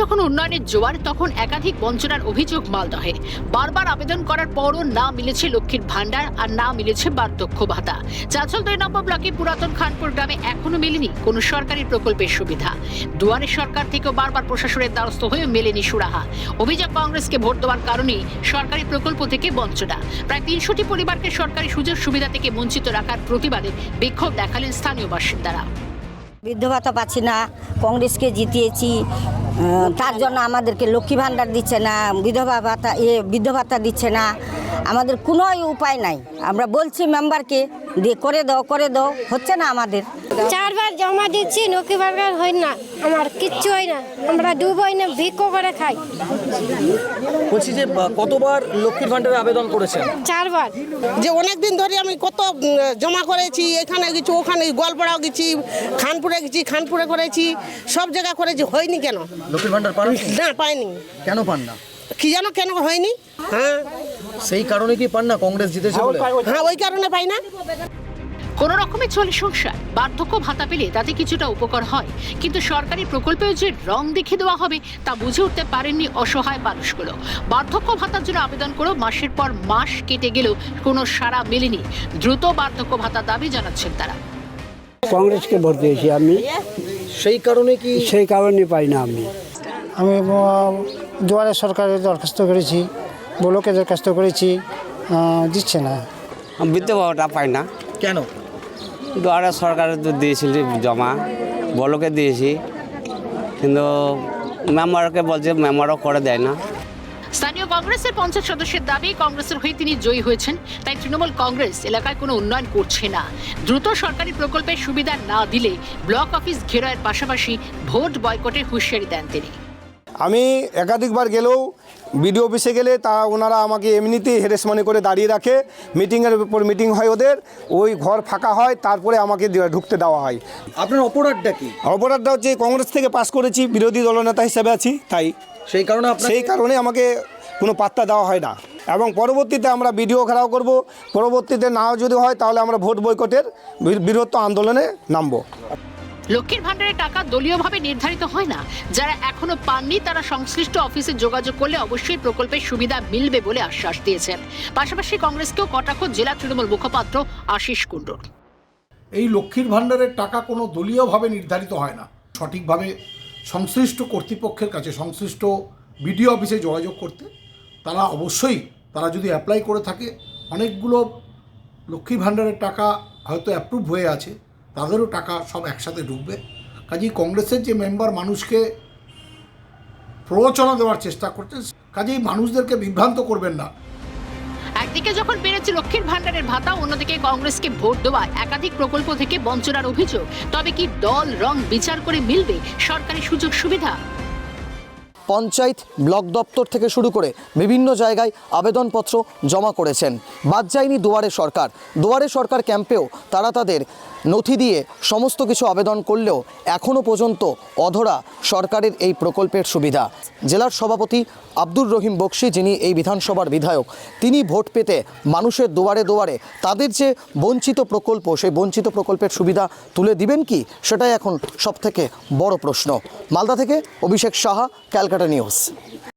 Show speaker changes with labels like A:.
A: যখন উন্নয়নের জোয়ার, তখন একাধিক বঞ্চনার অভিযোগ মালদহে। বারবার আবেদন করার পরও না মিলেছে লক্ষ্মীর ভাণ্ডার আর না মিলেছে বার্ধক্য ভাতা। চাঁচল দুই নম্বর ব্লকে পুরাতন খানপুর গ্রামে এখনও মেলেনি কোনো সরকারি প্রকল্পের সুবিধা। দুয়ারে সরকার থেকেও বারবার প্রশাসনের দ্বারস্থ হয়ে মেলেনি সুরাহা। অভিযোগ কংগ্রেসকে ভোট দেওয়ার কারণেই সরকারি প্রকল্প থেকে বঞ্চনা। প্রায় তিনশোটি পরিবারকে সরকারি সুযোগ সুবিধা থেকে বঞ্চিত রাখার প্রতিবাদে বিক্ষোভ দেখালেন স্থানীয় বাসিন্দারা।
B: বৃদ্ধ ভাতা পাচ্ছি না, কংগ্রেসকে জিতিয়েছি তার জন্য আমাদেরকে লক্ষ্মী ভাণ্ডার দিচ্ছে না, বিধবা ভাতা, এ বৃদ্ধ ভাতা দিচ্ছে না। আমাদের কোনো উপায় নাই। আমরা বলছি মেম্বারকে দিয়ে করে দাও করে দাও। হচ্ছে না আমাদের?
C: চারবার জমা দিচ্ছি নকি বার্গার হয় না। আমার কিচ্ছু হয় না। আমরা ডুবোই না ভিক্ষ করে খাই।
D: বলছি যে কতবার লক্ষ্মীর ভাণ্ডারে আবেদন করেছেন?
C: চারবার।
E: যে অনেক দিন ধরে আমি কত জমা করেছি এখানে গেছি ওখানে গোয়ালপাড়াও গেছি খানপুরে গেছি খানপুরে করেছি সব জায়গা করেছি। হয়নি কেন?
D: লক্ষ্মীর ভাণ্ডার পান
E: না পাইনি।
D: কেন পান না?
E: কি জানো কেন হয়নি? হ্যাঁ?
D: সেই কারণে কি পান না কংগ্রেস জিতেছে বলে?
E: হ্যাঁ ওই কারণে পাই না।
A: কোন রকমে চলে সংসার। বার্ধক্য ভাতা পেলে তাতে কিছুটা উপকার হয়। কিন্তু সরকারি প্রকল্পেও যে রং দেখে দেওয়া হবে তা বুঝে উঠতে পারেননি অসহায় মানুষগুলো। বার্ধক্য ভাতার জন্য আবেদন করেও মাসের পর মাস কেটে গেলেও কোনো সাড়া মেলেনি। দ্রুত বার্ধক্য ভাতা দাবি জানাচ্ছেন তারা।
F: কংগ্রেসকে ভোট দিয়েছি আমি।
D: সেই কারণে কি
F: সেই কারণে পাই না আমি।
G: আমি দুয়ারে সরকারের দরখাস্ত করেছি। ব্লকে দরখাস্ত করেছি দিচ্ছে না।
H: বৃদ্ধ ভাতাটা পাই না।
D: কেন?
H: দুয়ারে সরকারের তো দিয়েছিল জমা বলকে দিয়েছি। কিন্তু মেম্বারকে বলছে মেম্বারও করে দেয় না।
A: স্থানীয় কংগ্রেসের পঞ্চাশ সদস্যের দাবি কংগ্রেসের হয়ে তিনি জয়ী হয়েছেন তাই তৃণমূল কংগ্রেস এলাকায় কোনো উন্নয়ন করছে না। দ্রুত সরকারি প্রকল্পের সুবিধা না দিলে ব্লক অফিস ঘেরায়ের পাশাপাশি ভোট বয়কটের হুঁশিয়ারি দেন তিনি।
I: আমি একাধিকবার গেলেও বিডিও অফিসে গেলে তা ওনারা আমাকে এমনিতেই হেরেস মনে করে দাঁড়িয়ে রাখে। মিটিংয়ের উপর মিটিং হয় ওদের ওই ঘর ফাঁকা হয় তারপরে আমাকে ঢুকতে দেওয়া হয়।
D: আপনার অপরাধটা কি?
I: অপরাধটা হচ্ছে কংগ্রেস থেকে পাশ করেছি বিরোধী দলনেতা হিসেবে আছি তাই।
D: সেই কারণে
I: সেই কারণে আমাকে কোনো পাত্তা দেওয়া হয় না। এবং পরবর্তীতে আমরা বিডিও ঘেরাও করব। পরবর্তীতে নাও যদি হয় তাহলে আমরা ভোট বয়কটের বি- বৃহত্তর আন্দোলনে নামবো।
A: লক্ষ্মীর ভাণ্ডারের টাকা দলীয়ভাবে নির্ধারিত হয় না। যারা এখনও পাননি, তারা সংশ্লিষ্ট অফিসে যোগাযোগ করলে অবশ্যই প্রকল্পের সুবিধা মিলবে বলে আশ্বাস দিয়েছেন। পাশাপাশি কংগ্রেসকেও কটাক্ষ, জেলা তৃণমূল মুখপাত্র আশিস কুণ্ডুর
J: এই লক্ষ্মীর ভাণ্ডারের টাকা কোনো দলীয়ভাবে নির্ধারিত হয় না। সঠিকভাবে সংশ্লিষ্ট কর্তৃপক্ষের কাছে, সংশ্লিষ্ট বিডিও অফিসে যোগাযোগ করতে তারা অবশ্যই, তারা যদি অ্যাপ্লাই করে থাকে, অনেকগুলো লক্ষ্মী ভাণ্ডারের টাকা হয়তো অ্যাপ্রুভ হয়ে আছে। তাদেরও টাকা সব একসাথে ঢুকবে। কাজেই কংগ্রেসের যে মেম্বার মানুষকে প্ররোচনা দেওয়ার চেষ্টা করছে কাজেই মানুষদেরকে বিভ্রান্ত করবেন না।
A: একদিকে যখন বেড়েছে লক্ষ্মীর ভাণ্ডারের ভাতা অন্যদিকে কংগ্রেসকে ভোট দেওয়ায় একাধিক প্রকল্প থেকে বঞ্চনার অভিযোগ। তবে কি দল রং বিচার করে মিলবে সরকারি সুযোগ সুবিধা?
D: পঞ্চায়েত ব্লক দপ্তর থেকে শুরু করে বিভিন্ন জায়গায় আবেদনপত্র জমা করেছেন। বাদ যায়নি দুয়ারে সরকার। দুয়ারে সরকার ক্যাম্পেও তারা তাদের নথি দিয়ে সমস্ত কিছু আবেদন করলেও এখনও পর্যন্ত অধরা সরকারের এই প্রকল্পের সুবিধা। জেলার সভাপতি আব্দুর রহিম বক্সি, যিনি এই বিধানসভার বিধায়ক, তিনি ভোট পেতে মানুষের দুয়ারে দুয়ারে তাদের যে বঞ্চিত প্রকল্প, সেই বঞ্চিত প্রকল্পের সুবিধা তুলে দিবেন কি? সেটাই এখন সবথেকে বড় প্রশ্ন। মালদা থেকে অভিষেক সাহা, ক্যালকাটা নিউজ।